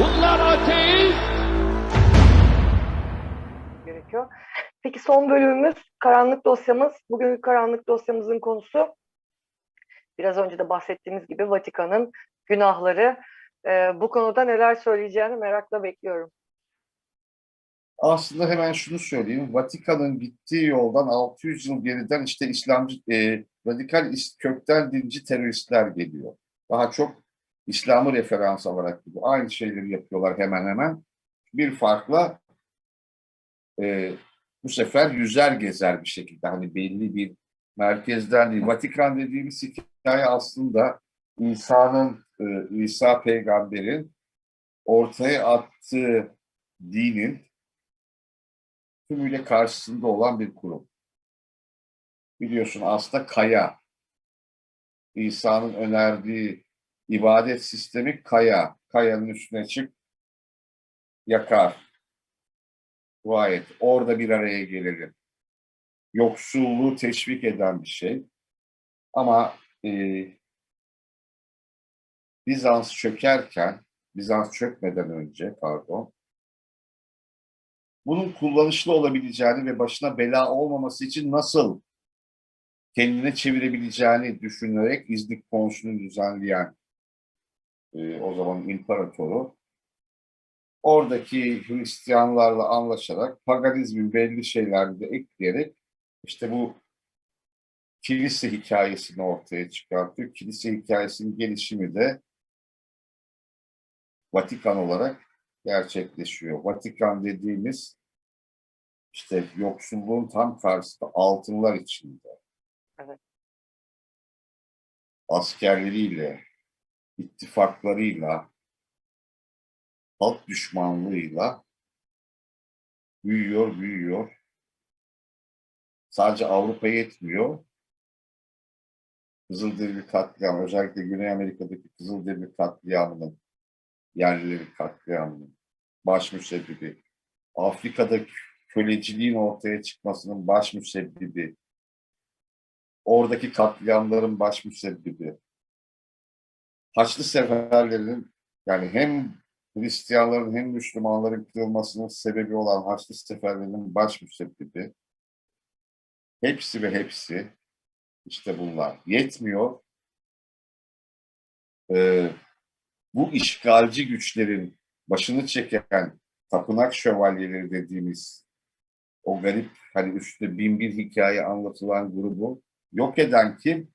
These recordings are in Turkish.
Bunlar ateist. gerekiyor. Peki son bölümümüz karanlık dosyamız. Bugünkü karanlık dosyamızın konusu biraz önce de bahsettiğimiz gibi Vatikan'ın günahları. Ee, bu konuda neler söyleyeceğini merakla bekliyorum. Aslında hemen şunu söyleyeyim. Vatikan'ın gittiği yoldan 600 yıl geriden işte İslamcı, e, radikal kökten dinci teröristler geliyor. Daha çok İslam'ı referans alarak gidiyor. Aynı şeyleri yapıyorlar hemen hemen. Bir farkla e, bu sefer yüzer gezer bir şekilde. Hani belli bir merkezden değil. Vatikan dediğimiz hikaye aslında İsa'nın, e, İsa peygamberin ortaya attığı dinin tümüyle karşısında olan bir kurum. Biliyorsun aslında kaya. İsa'nın önerdiği ibadet sistemi kaya. Kayanın üstüne çık, yakar. Dua et. Orada bir araya gelelim. Yoksulluğu teşvik eden bir şey. Ama e, Bizans çökerken, Bizans çökmeden önce pardon, bunun kullanışlı olabileceğini ve başına bela olmaması için nasıl kendine çevirebileceğini düşünerek İznik Konsu'nu düzenleyen e, o zaman imparatoru oradaki Hristiyanlarla anlaşarak paganizmin belli şeylerini de ekleyerek işte bu kilise hikayesini ortaya çıkartıyor. Kilise hikayesinin gelişimi de Vatikan olarak gerçekleşiyor. Vatikan dediğimiz işte yoksulluğun tam karşısında altınlar içinde. Evet. Askerleriyle, ittifaklarıyla, halk düşmanlığıyla büyüyor, büyüyor. Sadece Avrupa yetmiyor. Kızılderili katliam, özellikle Güney Amerika'daki Kızılderili katliamının, yerlileri katliamının baş müsebbibi, Afrika'da köleciliğin ortaya çıkmasının baş müsebbibi, oradaki katliamların baş müsebbibi, Haçlı seferlerinin yani hem Hristiyanların hem Müslümanların kırılmasının sebebi olan Haçlı seferlerinin baş müsebbibi, hepsi ve hepsi işte bunlar. Yetmiyor. Ee, bu işgalci güçlerin başını çeken tapınak şövalyeleri dediğimiz o garip hani üstte bin bir hikaye anlatılan grubu yok eden kim?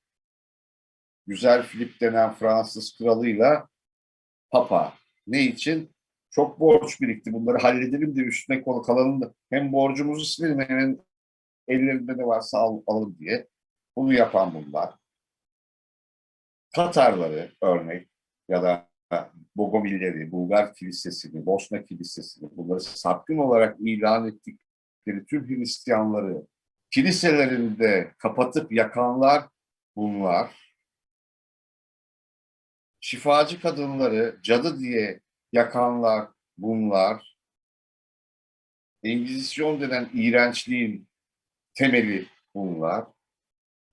Güzel Filip denen Fransız kralıyla Papa. Ne için? Çok borç birikti. Bunları halledelim de üstüne konu kalanın da hem borcumuzu silelim hem ellerinde ne varsa al, alın diye. Bunu yapan bunlar. Tatarları örnek ya da Bogomilleri, Bulgar Kilisesi'ni, Bosna Kilisesi'ni bunları sapkın olarak ilan ettikleri tüm Hristiyanları kiliselerinde kapatıp yakanlar bunlar. Şifacı kadınları cadı diye yakanlar bunlar. Engizisyon denen iğrençliğin temeli bunlar.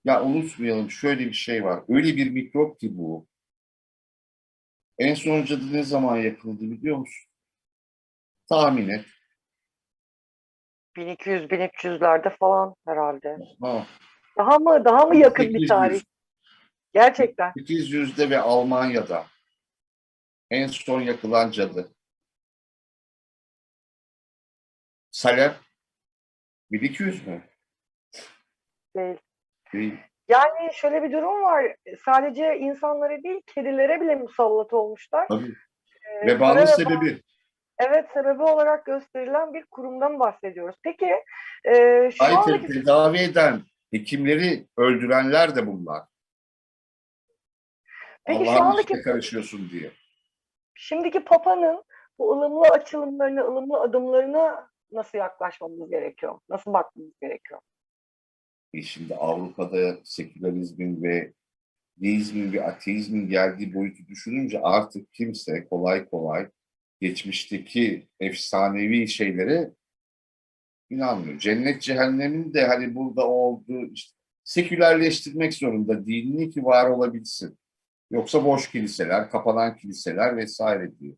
Ya unutmayalım şöyle bir şey var. Öyle bir mikrop ki bu. En son cadı ne zaman yakıldı biliyor musun? Tahmin et. 1200-1300'lerde falan herhalde. Ha, Daha mı daha mı yakın bir 1800. tarih? Gerçekten. 800'de ve Almanya'da en son yakılan cadı. Salep 1200 mü? Değil. Değil. Yani şöyle bir durum var. Sadece insanlara değil, kedilere bile musallat olmuşlar. Tabii. Ee, Vebanın sebebi. Evet, sebebi olarak gösterilen bir kurumdan bahsediyoruz. Peki, e, şu Ait andaki tedavi eden hekimleri öldürenler de bunlar. Peki şu Allah'ın andaki- işine karışıyorsun diye. şimdiki Papa'nın bu ılımlı açılımlarına, ılımlı adımlarına nasıl yaklaşmamız gerekiyor? Nasıl bakmamız gerekiyor? E şimdi Avrupa'da sekülerizmin ve deizmin ve ateizmin geldiği boyutu düşününce artık kimse kolay kolay geçmişteki efsanevi şeylere inanmıyor. Cennet cehennemin de hani burada olduğu işte sekülerleştirmek zorunda dinini ki var olabilsin. Yoksa boş kiliseler, kapanan kiliseler vesaire diyor.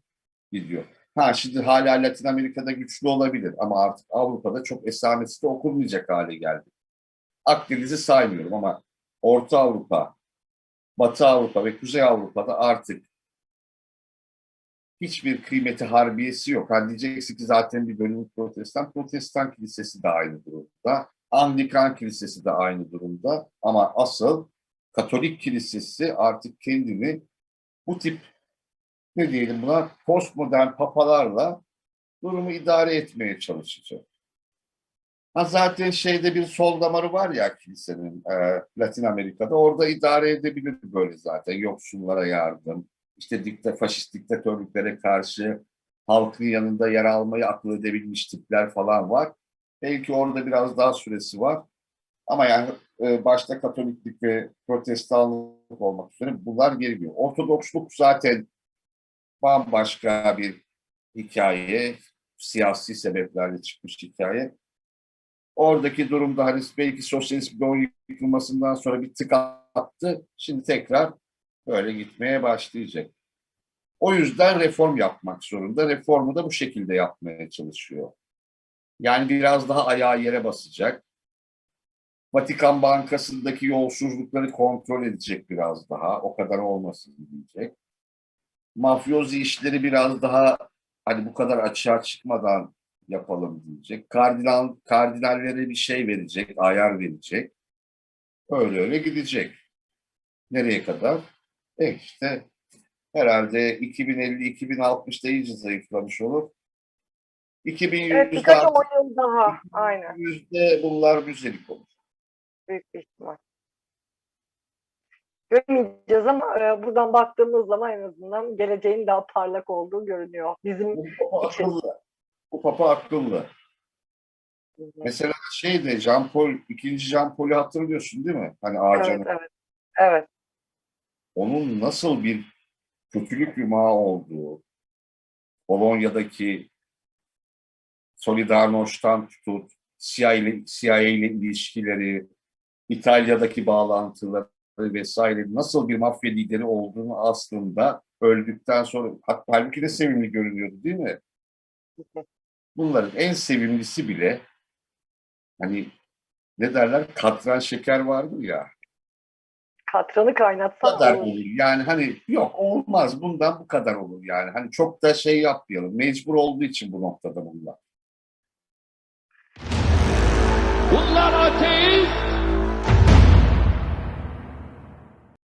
gidiyor. Ha şimdi hala Latin Amerika'da güçlü olabilir ama artık Avrupa'da çok esamesi de okunmayacak hale geldi. Akdeniz'i saymıyorum ama Orta Avrupa, Batı Avrupa ve Kuzey Avrupa'da artık hiçbir kıymeti harbiyesi yok. Hani diyeceksin ki zaten bir bölümü protestan. Protestan kilisesi de aynı durumda. Anglikan kilisesi de aynı durumda. Ama asıl Katolik kilisesi artık kendini bu tip ne diyelim buna postmodern papalarla durumu idare etmeye çalışacak. Ha zaten şeyde bir sol damarı var ya kilisenin e, Latin Amerika'da orada idare edebilir böyle zaten yoksullara yardım, işte dikta, faşist diktatörlüklere karşı halkın yanında yer almayı akıl edebilmiş tipler falan var. Belki orada biraz daha süresi var. Ama yani e, başta Katoliklik ve Protestanlık olmak üzere bunlar gelmiyor. Ortodoksluk zaten bambaşka bir hikaye, siyasi sebeplerle çıkmış hikaye. Oradaki durumda hani belki sosyalist bloğun yıkılmasından sonra bir tık attı. Şimdi tekrar böyle gitmeye başlayacak. O yüzden reform yapmak zorunda. Reformu da bu şekilde yapmaya çalışıyor. Yani biraz daha ayağı yere basacak. Vatikan Bankası'ndaki yolsuzlukları kontrol edecek biraz daha. O kadar olmasın diyecek. Mafyozi işleri biraz daha hani bu kadar açığa çıkmadan yapalım diyecek. Kardinal, kardinallere bir şey verecek, ayar verecek. Öyle öyle gidecek. Nereye kadar? E işte herhalde 2050-2060'da iyice zayıflamış olur. 2100'de Evet birkaç on yıl daha. Aynen. yüzde bunlar müzelik olur. Büyük bir ihtimal. Göremeyeceğiz ama e, buradan baktığımız zaman en azından geleceğin daha parlak olduğu görünüyor. Bizim Bu papa akıllı. Bu papa akıllı. Mesela şeyde Jean Paul, ikinci Jean Paul'ü hatırlıyorsun değil mi? Hani ağacanın evet, evet. Evet. onun nasıl bir kötülük yumağı olduğu, Polonya'daki Solidarnoş'tan tutut, CIA ile, CIA ile ilişkileri, İtalya'daki bağlantıları vesaire nasıl bir mafya lideri olduğunu aslında öldükten sonra hatta halbuki de sevimli görünüyordu değil mi? Bunların en sevimlisi bile hani ne derler katran şeker vardır ya Katranı bu kaynatsan kadar olur. olur. Yani hani yok olmaz bundan bu kadar olur yani. Hani çok da şey yapmayalım. Mecbur olduğu için bu noktada bunlar. Bunlar ateist.